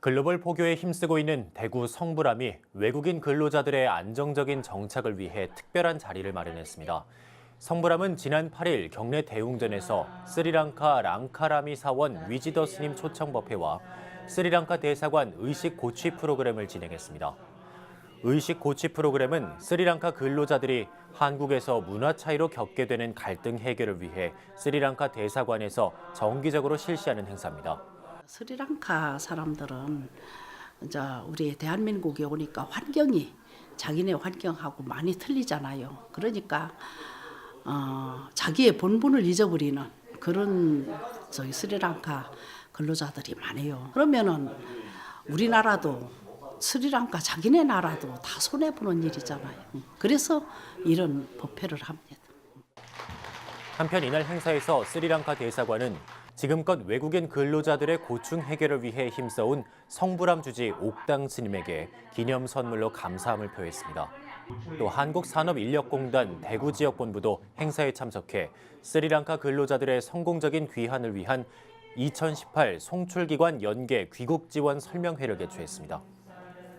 글로벌 포교에 힘쓰고 있는 대구 성불함이 외국인 근로자들의 안정적인 정착을 위해 특별한 자리를 마련했습니다. 성불함은 지난 8일 경내 대웅전에서 스리랑카 랑카라미 사원 위지더 스님 초청 법회와 스리랑카 대사관 의식 고취 프로그램을 진행했습니다. 의식 고취 프로그램은 스리랑카 근로자들이 한국에서 문화 차이로 겪게 되는 갈등 해결을 위해 스리랑카 대사관에서 정기적으로 실시하는 행사입니다. 스리랑카 사람들은 이제 우리 대한민국에 오니까 환경이 자기네 환경하고 많이 틀리잖아요. 그러니까 어, 자기의 본분을 잊어버리는 그런 저희 스리랑카 근로자들이 많아요. 그러면은 우리나라도 스리랑카 자기네 나라도 다 손해 보는 일이잖아요. 그래서 이런 법회를 합니다. 한편 이날 행사에서 스리랑카 대사관은 지금껏 외국인 근로자들의 고충 해결을 위해 힘써온 성불함 주지 옥당 스님에게 기념 선물로 감사함을 표했습니다. 또 한국산업인력공단 대구 지역본부도 행사에 참석해 스리랑카 근로자들의 성공적인 귀환을 위한 2018 송출기관 연계 귀국 지원 설명회를 개최했습니다.